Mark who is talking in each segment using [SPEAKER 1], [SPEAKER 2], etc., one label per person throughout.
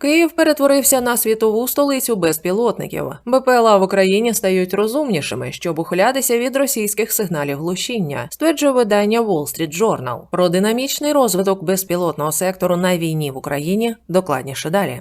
[SPEAKER 1] Київ перетворився на світову столицю безпілотників. БПЛА в Україні стають розумнішими, щоб ухилятися від російських сигналів глушіння, стверджує видання Wall Street Journal. Про динамічний розвиток безпілотного сектору на війні в Україні докладніше далі.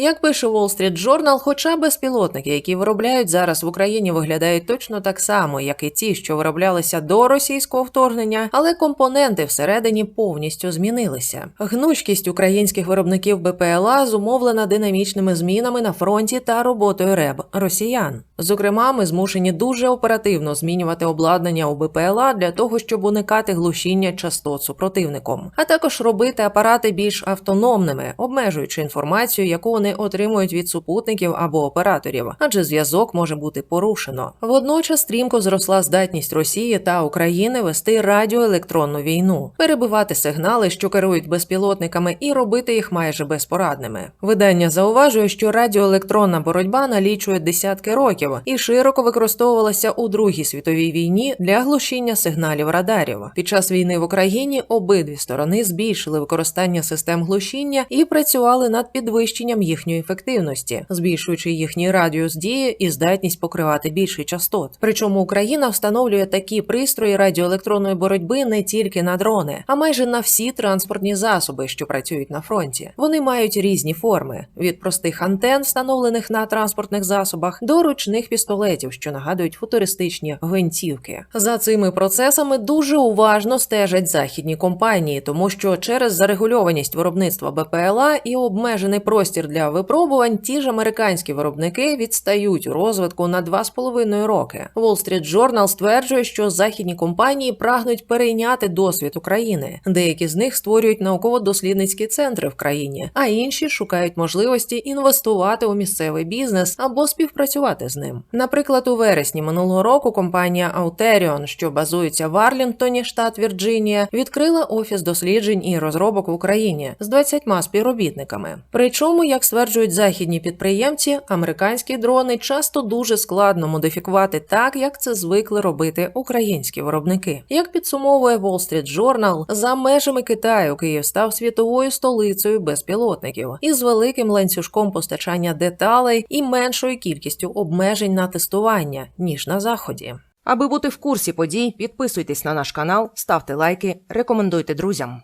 [SPEAKER 1] Як пише Wall Street Journal, хоча безпілотники, які виробляють зараз в Україні, виглядають точно так само, як і ті, що вироблялися до російського вторгнення, але компоненти всередині повністю змінилися. Гнучкість українських виробників БПЛА зумовлена динамічними змінами на фронті та роботою РЕБ росіян. Зокрема, ми змушені дуже оперативно змінювати обладнання у БПЛА для того, щоб уникати глушіння частот супротивником, а також робити апарати більш автономними, обмежуючи інформацію, яку вони отримують від супутників або операторів, адже зв'язок може бути порушено. Водночас стрімко зросла здатність Росії та України вести радіоелектронну війну, перебивати сигнали, що керують безпілотниками, і робити їх майже безпорадними. Видання зауважує, що радіоелектронна боротьба налічує десятки років і широко використовувалася у Другій світовій війні для глушіння сигналів радарів. Під час війни в Україні обидві сторони збільшили використання систем глушіння і працювали над підвищенням їхньої ефективності, збільшуючи їхній радіус дії і здатність покривати більший частот. Причому Україна встановлює такі пристрої радіоелектронної боротьби не тільки на дрони, а майже на всі транспортні засоби, що працюють на фронті. Вони мають різні форми: від простих антен, встановлених на транспортних засобах, до ручних пістолетів, що нагадують футуристичні гвинтівки. За цими процесами дуже уважно стежать західні компанії, тому що через зарегульованість виробництва БПЛА і обмежений простір для випробувань ті ж американські виробники відстають у розвитку на 2,5 роки. Wall Street Journal стверджує, що західні компанії прагнуть перейняти досвід України. Деякі з них створюють науково-дослідницькі центри в країні, а інші шукають можливості інвестувати у місцевий бізнес або співпрацювати з ним. Наприклад, у вересні минулого року компанія Auterion, що базується в Арлінгтоні, штат Вірджинія, відкрила офіс досліджень і розробок в Україні з 20 співробітниками. Причому, як стверджують західні підприємці, американські дрони часто дуже складно модифікувати так, як це звикли робити українські виробники. Як підсумовує Wall Street Journal, за межами Китаю Київ став світовою столицею безпілотників із великим ланцюжком постачання деталей і меншою кількістю обмежень на тестування ніж на заході.
[SPEAKER 2] Аби бути в курсі подій, підписуйтесь на наш канал, ставте лайки, рекомендуйте друзям.